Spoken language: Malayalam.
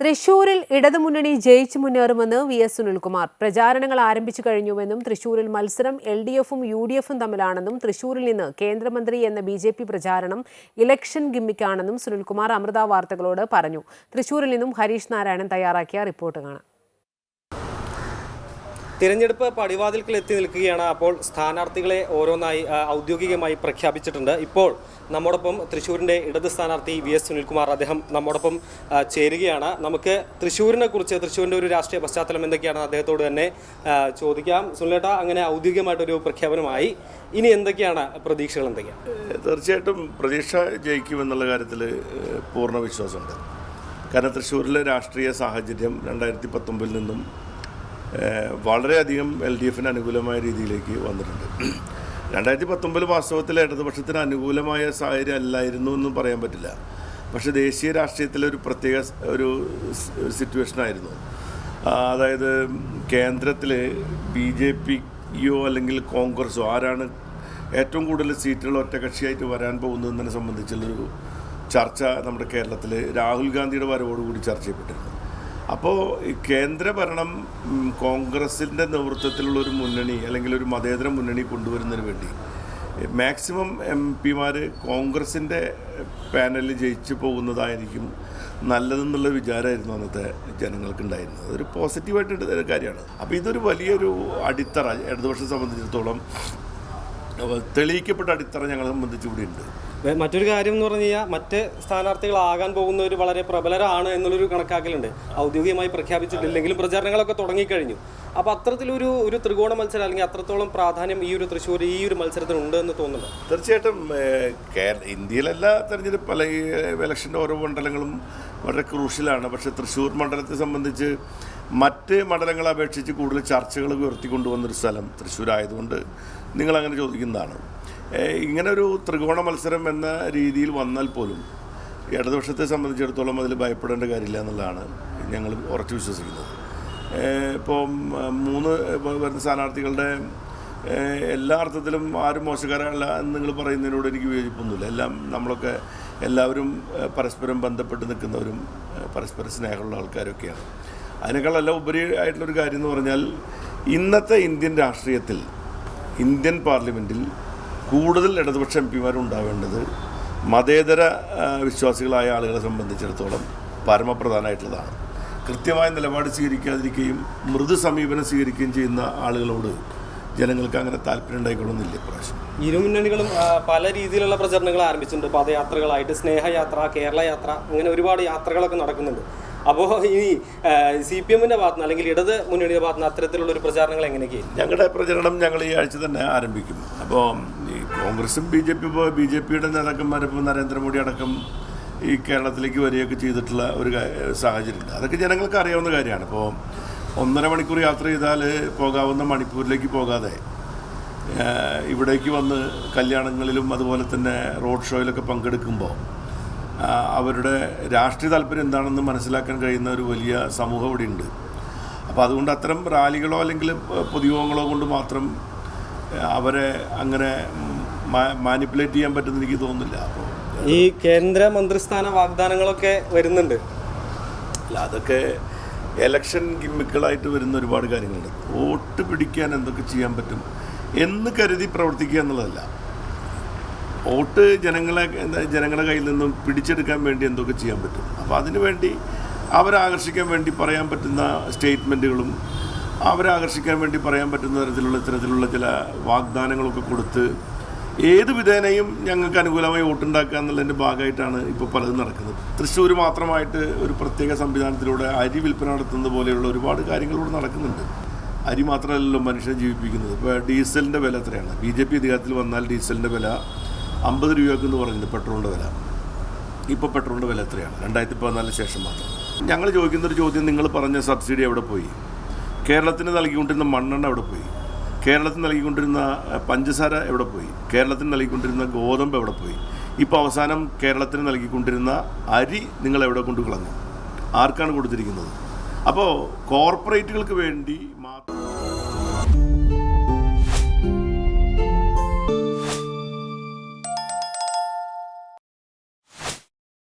തൃശൂരിൽ ഇടതുമുന്നണി ജയിച്ചു മുന്നേറുമെന്ന് വി എസ് സുനിൽകുമാർ. പ്രചാരണങ്ങൾ ആരംഭിച്ചു കഴിഞ്ഞുവെന്നും തൃശൂരിൽ മത്സരം എൽ ഡി എഫും യു ഡി എഫും തമ്മിലാണെന്നും തൃശൂരിൽ നിന്ന് കേന്ദ്രമന്ത്രി എന്ന ബി ജെ പി പ്രചാരണം ഇലക്ഷൻ ഗിമ്മിക്കാണെന്നും സുനിൽകുമാർ അമൃത വാർത്തകളോട് പറഞ്ഞു. തൃശൂരിൽ നിന്നും ഹരീഷ് നാരായണൻ തയ്യാറാക്കിയ റിപ്പോർട്ട് കാണാം. തിരഞ്ഞെടുപ്പ് പടിവാതിൽക്കൽ എത്തി നിൽക്കുകയാണ്. അപ്പോൾ സ്ഥാനാർത്ഥികളെ ഓരോന്നായി ഔദ്യോഗികമായി പ്രഖ്യാപിച്ചിട്ടുണ്ട്. ഇപ്പോൾ നമ്മോടൊപ്പം തൃശ്ശൂരിന്റെ ഇടത് സ്ഥാനാർത്ഥി വി എസ് സുനിൽകുമാർ അദ്ദേഹം നമ്മോടൊപ്പം ചേരുകയാണ്. നമുക്ക് തൃശ്ശൂരിനെ കുറിച്ച് തൃശ്ശൂരിന്റെ ഒരു രാഷ്ട്രീയ പശ്ചാത്തലം എന്തൊക്കെയാണ് അദ്ദേഹത്തോട് തന്നെ ചോദിക്കാം. സുനിലേട്ട അങ്ങനെ ഔദ്യോഗികമായിട്ടൊരു പ്രഖ്യാപനമായി ഇനി എന്തൊക്കെയാണ് പ്രതീക്ഷകൾ എന്തൊക്കെയാണ്? തീർച്ചയായിട്ടും പ്രതീക്ഷ ജയിക്കുമെന്നുള്ള കാര്യത്തിൽ പൂർണ വിശ്വാസമുണ്ട്. കാരണം തൃശ്ശൂരിലെ രാഷ്ട്രീയ സാഹചര്യം രണ്ടായിരത്തി പത്തൊമ്പതിൽ നിന്നും വളരെയധികം എൽ ഡി എഫിന് അനുകൂലമായ രീതിയിലേക്ക് വന്നിട്ടുണ്ട്. രണ്ടായിരത്തി പത്തൊമ്പതിൽ വാസ്തവത്തിൽ ഇടതുപക്ഷത്തിന് അനുകൂലമായ സാഹചര്യം അല്ലായിരുന്നു എന്നും പറയാൻ പറ്റില്ല. പക്ഷേ ദേശീയ രാഷ്ട്രീയത്തിലെ ഒരു പ്രത്യേക ഒരു സിറ്റുവേഷനായിരുന്നു അതായത് കേന്ദ്രത്തിൽ ബി ജെ പിയോ അല്ലെങ്കിൽ കോൺഗ്രസോ ആരാണ് ഏറ്റവും കൂടുതൽ സീറ്റുകൾ ഒറ്റകക്ഷിയായിട്ട് വരാൻ പോകുന്നതിനെ സംബന്ധിച്ചുള്ളൊരു ചർച്ച നമ്മുടെ കേരളത്തിൽ രാഹുൽ ഗാന്ധിയുടെ വരവോടുകൂടി ചർച്ച ചെയ്യപ്പെട്ടിരുന്നു. അപ്പോൾ കേന്ദ്രഭരണം കോൺഗ്രസിന്റെ നേതൃത്വത്തിലുള്ള ഒരു മുന്നണി അല്ലെങ്കിൽ ഒരു മതേതര മുന്നണി കൊണ്ടുവരുന്നതിന് വേണ്ടി മാക്സിമം എം പിമാർ കോൺഗ്രസിന്റെ പാനലിൽ ജയിച്ചു പോകുന്നതായിരിക്കും നല്ലതെന്നുള്ള വിചാരമായിരുന്നു അന്നത്തെ ജനങ്ങൾക്കുണ്ടായിരുന്നത്. അതൊരു പോസിറ്റീവായിട്ട് കാര്യമാണ്. അപ്പോൾ ഇതൊരു വലിയൊരു അടിത്തറ ഇടതുപക്ഷം സംബന്ധിച്ചിടത്തോളം തെളിയിക്കപ്പെട്ട അടിത്തറ ഞങ്ങളെ സംബന്ധിച്ച് ഉണ്ട് മറ്റൊരു കാര്യം എന്ന് പറഞ്ഞു കഴിഞ്ഞാൽ മറ്റ് സ്ഥാനാർത്ഥികളാകാൻ പോകുന്നവർ വളരെ പ്രബലരാണ് എന്നുള്ളൊരു കണക്കാക്കലുണ്ട്. ഔദ്യോഗികമായി പ്രഖ്യാപിച്ചിട്ടില്ലെങ്കിലും പ്രചാരണങ്ങളൊക്കെ തുടങ്ങിക്കഴിഞ്ഞു. അപ്പോൾ അത്തരത്തിലൊരു ഒരു ത്രികോണ മത്സരം അല്ലെങ്കിൽ അത്രത്തോളം പ്രാധാന്യം ഈ ഒരു തൃശ്ശൂർ ഈ ഒരു മത്സരത്തിന് ഉണ്ട് എന്ന് തോന്നുന്നു തീർച്ചയായിട്ടും കേരള ഇന്ത്യയിലെല്ലാ തെരഞ്ഞെടുപ്പ് അല്ലെങ്കിൽ ഇലക്ഷന്റെ ഓരോ മണ്ഡലങ്ങളും വളരെ ക്രൂഷ്യലാണ് പക്ഷേ തൃശ്ശൂർ മണ്ഡലത്തെ സംബന്ധിച്ച് മറ്റ് മണ്ഡലങ്ങളെ അപേക്ഷിച്ച് കൂടുതൽ ചർച്ചകൾ ഉയർത്തിക്കൊണ്ടുവന്നൊരു സ്ഥലം തൃശ്ശൂരായതുകൊണ്ട് നിങ്ങളങ്ങനെ ചോദിക്കുന്നതാണ്. ഇങ്ങനെ ഒരു ത്രികോണ മത്സരം എന്ന രീതിയിൽ വന്നാൽ പോലും ഇടതുപക്ഷത്തെ സംബന്ധിച്ചിടത്തോളം അതിൽ ഭയപ്പെടേണ്ട കാര്യമില്ല എന്നുള്ളതാണ് ഞങ്ങൾ ഉറച്ചു വിശ്വസിക്കുന്നത്. ഇപ്പോൾ മൂന്ന് വരുന്ന സ്ഥാനാർത്ഥികളുടെ എല്ലാ അർത്ഥത്തിലും ആരും മോശക്കാരല്ല എന്ന് നിങ്ങൾ പറയുന്നതിനോട് എനിക്ക് വിയോജിപ്പൊന്നുമില്ല എല്ലാം നമ്മളൊക്കെ എല്ലാവരും പരസ്പരം ബന്ധപ്പെട്ട് നിൽക്കുന്നവരും പരസ്പര സ്നേഹമുള്ള ആൾക്കാരൊക്കെയാണ്. അതിനേക്കാളെല്ലാം ഉപരി ആയിട്ടുള്ളൊരു കാര്യം എന്ന് പറഞ്ഞാൽ ഇന്നത്തെ ഇന്ത്യൻ രാഷ്ട്രീയത്തിൽ ഇന്ത്യൻ പാർലമെന്റിൽ കൂടുതൽ ഇടതുപക്ഷ എം പിമാരുണ്ടാവേണ്ടത് മതേതര വിശ്വാസികളായ ആളുകളെ സംബന്ധിച്ചിടത്തോളം പരമപ്രധാനമായിട്ടുള്ളതാണ്. കൃത്യമായ നിലപാട് സ്വീകരിക്കാതിരിക്കുകയും മൃദു സമീപനം സ്വീകരിക്കുകയും ചെയ്യുന്ന ആളുകളോട് ജനങ്ങൾക്ക് അങ്ങനെ താല്പര്യം ഉണ്ടായിക്കൊള്ളുന്നില്ല ഇപ്രാവശ്യം. ഇരു മുന്നണികളും പല രീതിയിലുള്ള പ്രചരണങ്ങൾ ആരംഭിച്ചിട്ടുണ്ട്. പദയാത്രകളായിട്ട് സ്നേഹയാത്ര കേരള യാത്ര അങ്ങനെ ഒരുപാട് യാത്രകളൊക്കെ നടക്കുന്നുണ്ട്. അപ്പോൾ ഈ സി പി എമ്മിന്റെ ഭാഗത്തുനിന്ന് അല്ലെങ്കിൽ ഇടത് മുന്നണിയുടെ ഭാഗത്തുനിന്ന് അത്തരത്തിലുള്ള ഒരു പ്രചാരണങ്ങൾ എങ്ങനെയൊക്കെയാണ് ഞങ്ങളുടെ പ്രചരണം ഞങ്ങൾ ഈ ആഴ്ച തന്നെ ആരംഭിക്കും. അപ്പോൾ ഈ കോൺഗ്രസും ബി ജെ പി ഇപ്പോൾ ബി ജെ പിയുടെ നേതാക്കന്മാരിപ്പോൾ നരേന്ദ്രമോദി അടക്കം ഈ കേരളത്തിലേക്ക് വരികയൊക്കെ ചെയ്തിട്ടുള്ള ഒരു സാഹചര്യമുണ്ട്. അതൊക്കെ ജനങ്ങൾക്ക് അറിയാവുന്ന കാര്യമാണ്. ഇപ്പോൾ ഒന്നര മണിക്കൂർ യാത്ര ചെയ്താൽ പോകാവുന്ന മണിപ്പൂരിലേക്ക് പോകാതെ ഇവിടേക്ക് വന്ന് കല്യാണങ്ങളിലും അതുപോലെ തന്നെ റോഡ് ഷോയിലൊക്കെ പങ്കെടുക്കുമ്പോൾ അവരുടെ രാഷ്ട്രീയ താല്പര്യം എന്താണെന്ന് മനസ്സിലാക്കാൻ കഴിയുന്ന ഒരു വലിയ സമൂഹം ഇവിടെ ഉണ്ട് അപ്പോൾ അതുകൊണ്ട് അത്തരം റാലികളോ അല്ലെങ്കിൽ പൊതുയോഗങ്ങളോ കൊണ്ട് മാത്രം അവരെ അങ്ങനെ മാനിപ്പുലേറ്റ് ചെയ്യാൻ പറ്റുമെന്ന് എനിക്ക് തോന്നുന്നില്ല. അപ്പോൾ ഈ കേന്ദ്ര മന്ത്രിസ്ഥാന വാഗ്ദാനങ്ങളൊക്കെ വരുന്നുണ്ട്. അല്ല അതൊക്കെ എലക്ഷൻ ഗിമ്മിക്കളായിട്ട് വരുന്ന ഒരുപാട് കാര്യങ്ങളുണ്ട്. വോട്ട് പിടിക്കാൻ എന്തൊക്കെ ചെയ്യാൻ പറ്റും എന്ന് കരുതി പ്രവർത്തിക്കുക എന്നുള്ളതല്ല. വോട്ട് ജനങ്ങളെ ജനങ്ങളുടെ കയ്യിൽ നിന്നും പിടിച്ചെടുക്കാൻ വേണ്ടി എന്തൊക്കെ ചെയ്യാൻ പറ്റും? അപ്പോൾ അതിനു വേണ്ടി അവരെ ആകർഷിക്കാൻ വേണ്ടി പറയാൻ പറ്റുന്ന സ്റ്റേറ്റ്മെന്റുകളും അവരെ ആകർഷിക്കാൻ വേണ്ടി പറയാൻ പറ്റുന്ന തരത്തിലുള്ള ഇത്തരത്തിലുള്ള ചില വാഗ്ദാനങ്ങളൊക്കെ കൊടുത്ത് ഏത് വിധേനയും ഞങ്ങൾക്ക് അനുകൂലമായി വോട്ടുണ്ടാക്കുക എന്നുള്ളതിന്റെ ഭാഗമായിട്ടാണ് ഇപ്പോൾ പലതും നടക്കുന്നത്. തൃശ്ശൂർ മാത്രമായിട്ട് ഒരു പ്രത്യേക സംവിധാനത്തിലൂടെ അരി വിൽപ്പന നടത്തുന്നത് പോലെയുള്ള ഒരുപാട് കാര്യങ്ങളിവിടെ നടക്കുന്നുണ്ട്. അരി മാത്രമല്ലല്ലോ മനുഷ്യനെ ജീവിപ്പിക്കുന്നത്. ഇപ്പോൾ ഡീസലിന്റെ വില എത്രയാണ്? ബി ജെ പി അധികാരത്തിൽ വന്നാൽ ഡീസലിന്റെ വില അമ്പത് രൂപയൊക്കെ എന്ന് പറയുന്നത് പെട്രോളിന്റെ വില. ഇപ്പോൾ പെട്രോളിന്റെ വില എത്രയാണ്? രണ്ടായിരത്തി പതിനാലിന് ശേഷം മാത്രം. ഞങ്ങൾ ചോദിക്കുന്നൊരു ചോദ്യം നിങ്ങൾ പറഞ്ഞ സബ്സിഡി എവിടെ പോയി? കേരളത്തിന് നൽകിക്കൊണ്ടിരുന്ന മണ്ണെണ്ണ എവിടെ പോയി? കേരളത്തിന് നൽകിക്കൊണ്ടിരുന്ന പഞ്ചസാര എവിടെ പോയി? കേരളത്തിന് നൽകിക്കൊണ്ടിരുന്ന ഗോതമ്പ് എവിടെ പോയി? ഇപ്പോൾ അവസാനം കേരളത്തിന് നൽകിക്കൊണ്ടിരുന്ന അരി നിങ്ങൾ എവിടെ കൊണ്ട് കളഞ്ഞു? ആർക്കാണ് കൊടുത്തിരിക്കുന്നത്? അപ്പോൾ കോർപ്പറേറ്റുകൾക്ക് വേണ്ടി മാത്രം